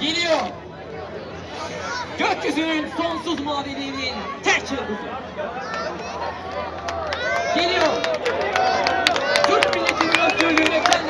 Geliyor. Gökyüzünün sonsuz maviliğinin tek yıldızı. Geliyor. Türk milletinin özgürlüğüne kendini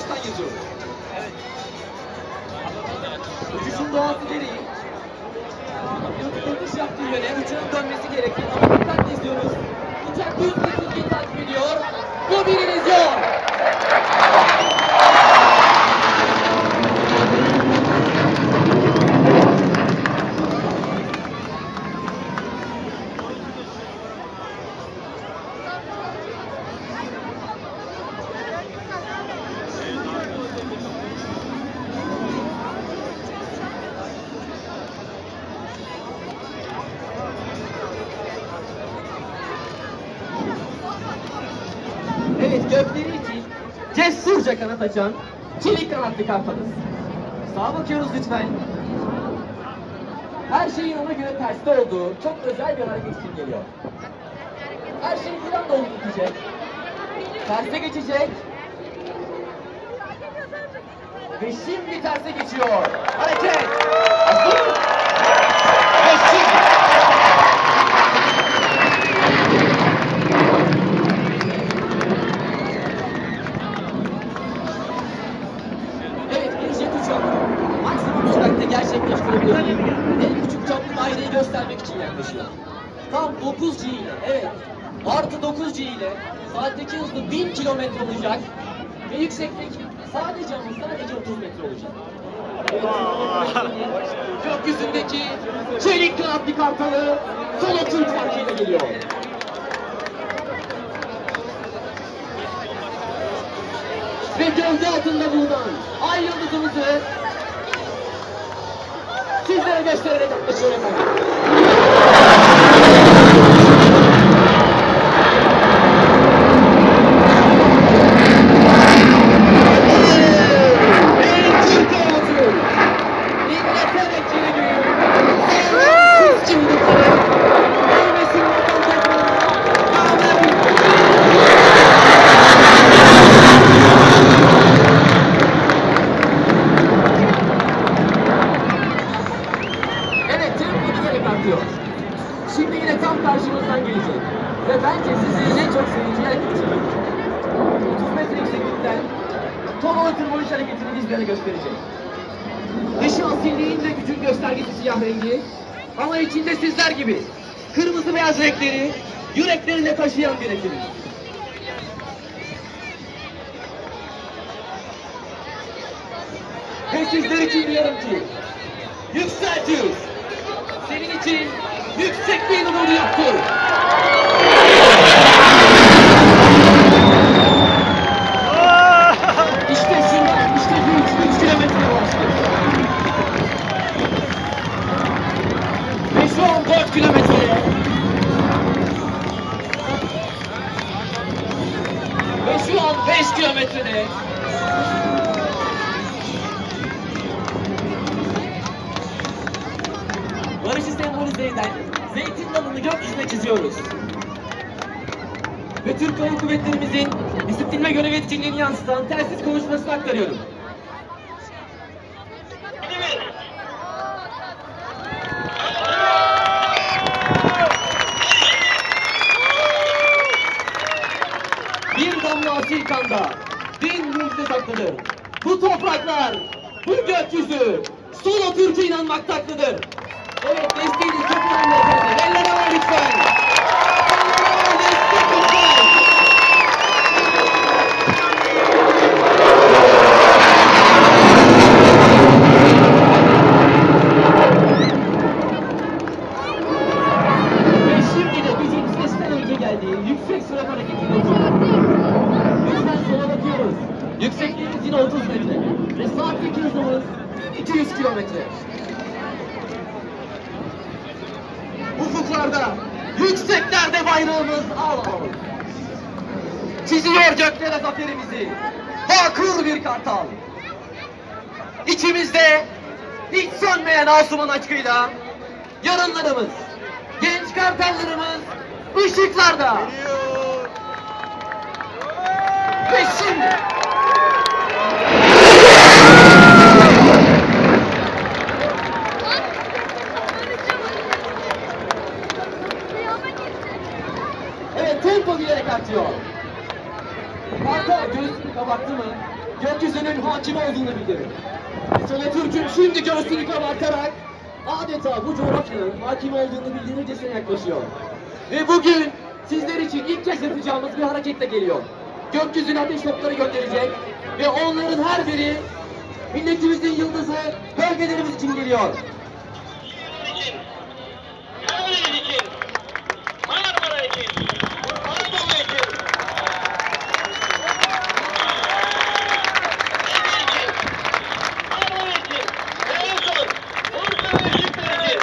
baştan yazıyor. Uçuşun doğası gereği Yatış yaptığı yöne uçağın dönmesi gerekir ama dikkatle izliyoruz. Uçak düz bir çizgiyi takip ediyor. Bu bir illüzyon. Evet gökleri için cesurca kanat açan çelik kanatlı kartalız. Sağa bakıyoruz lütfen. Her şeyin ona göre terste olduğu çok özel bir hareket için geliyor. Her şey bir anda olup bitecek. Terse geçecek. Ve şimdi terse geçiyor. Hareket. Göstermek için yaklaşıyor. Tam 9G ile, evet, artı 9G ile saatteki hızı 1000 kilometre olacak ve yükseklik sadece ama sadece 30 metre olacak. Gökyüzündeki çelik kanatlı kartalı solo Türk farkıyla geliyor. ve gövde altında bulunan ay yıldızımızı sizlere göstererek yaklaşıyor efendim. Tomalı tırmanış hareketini bizlere gösterecek. Dışı asilliğin ve gücün göstergesi siyah rengi. Ama içinde sizler gibi kırmızı beyaz renkleri yüreklerinde taşıyan bir ekibimiz. Ve sizler için diyorum ki yükseltiyoruz. Senin için yüksek bir numara yaptım. İşte şimdi, işte bir 3 kilometre başladı. Ve şu an 4 kilometre. Ve şu an 5 kilometrede. Barışı sembolize eden zeytin dalını gökyüzüne çiziyoruz. Ve Türk Hava Kuvvetlerimizin disiplin ve görev etkinliğini yansıtan telsiz konuşmasını aktarıyorum. Saklıdır. Bu topraklar, bu gökyüzü solo Türk'e inanmaktaklıdır. Evet desteğiniz çok önemli efendim. Havaya lütfen. Eller havaya destek lütfen. Ve şimdi de bizim sesten önce geldiği yüksek sürat hareketini yapıyoruz. Lütfen sola bakıyoruz. Yüksekliğimiz yine 30 metre. Ve saatteki hızımız 200 kilometre. Ufuklarda, yükseklerde bayrağımız al al. Çiziyor göklere zaferimizi. Hakur bir kartal. İçimizde hiç sönmeyen Asuman aşkıyla yarınlarımız, genç kartallarımız ışıklarda. Ve şimdi gökyüzünün hakim olduğunu bildirir. Sonra Türk'ün şimdi göğsünü kabartarak adeta bu coğrafyanın hakim olduğunu bildirircesine yaklaşıyor. Ve bugün sizler için ilk kez yapacağımız bir hareketle geliyor. Gökyüzüne ateş topları gönderecek ve onların her biri milletimizin yıldızı bölgelerimiz için geliyor. için, Karadeniz için, Marmara için, Anadolu için, Ege için, Anadolu için, Erzurum, Bursa ve Şükrü için.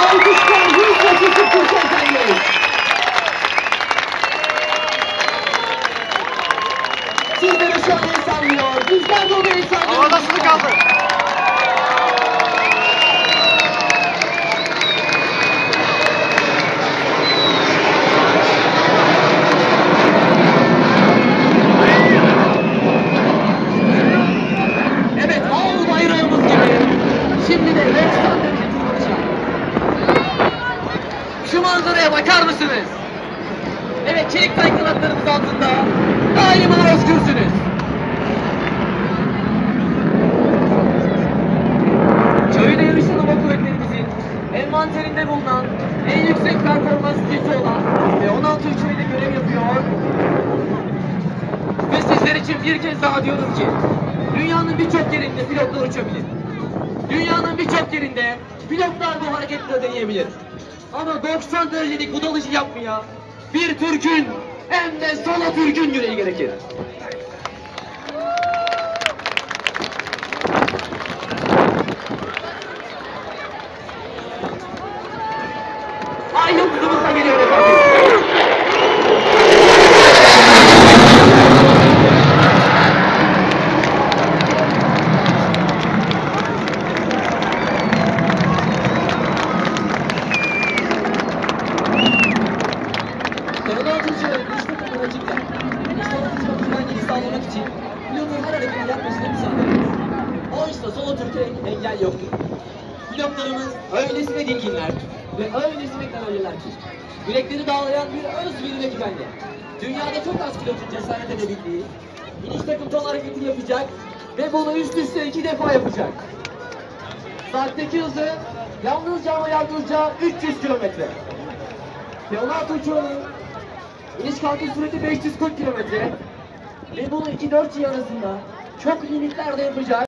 Alkışlar yüz yaşasın Türk efendim. Sizlere şu an el sallıyor. Bizler de onu el sallıyoruz. Havadasını kaldı. Evet, al bayrağımız gibi. Şimdi de Alexander tırmanışa. Şu manzaraya bakar mısınız? Evet, çelik tay kanatlarımız altında daima özgürsünüz. Köyde yarışan hava kuvvetlerimizin envanterinde bulunan en yüksek performans jeti olan ve 16 uçağıyla görev yapıyor. Ve sizler için bir kez daha diyoruz ki dünyanın birçok yerinde pilotlar uçabilir. Dünyanın birçok yerinde pilotlar bu hareketleri deneyebilir. Ama 90 derecelik bu dalışı yapmaya bir Türk'ün hem de solo Türk'ün yüreği gerekir. Ay yıldızımız da geliyor efendim. Koronavirüsü iş takımı rakipler. İş takımı güvenliğini sağlamak için pilotun her hareketini yapmasına müsaade ederiz. Oysa solo Türkiye engel yoktur. Pilotlarımız öylesine dinginler ve öylesine kararlılar ki yürekleri dağlayan bir özveri ve güvenli. Dünyada çok az pilotun cesaret edebildiği iniş takım ton hareketini yapacak ve bunu üst üste iki defa yapacak. Saatteki hızı yalnızca ama yalnızca 300 kilometre. P-16 uçağının iniş kalkış süreti 540 kilometre ve bunu 2-4 G arasında çok limitler de yapacak.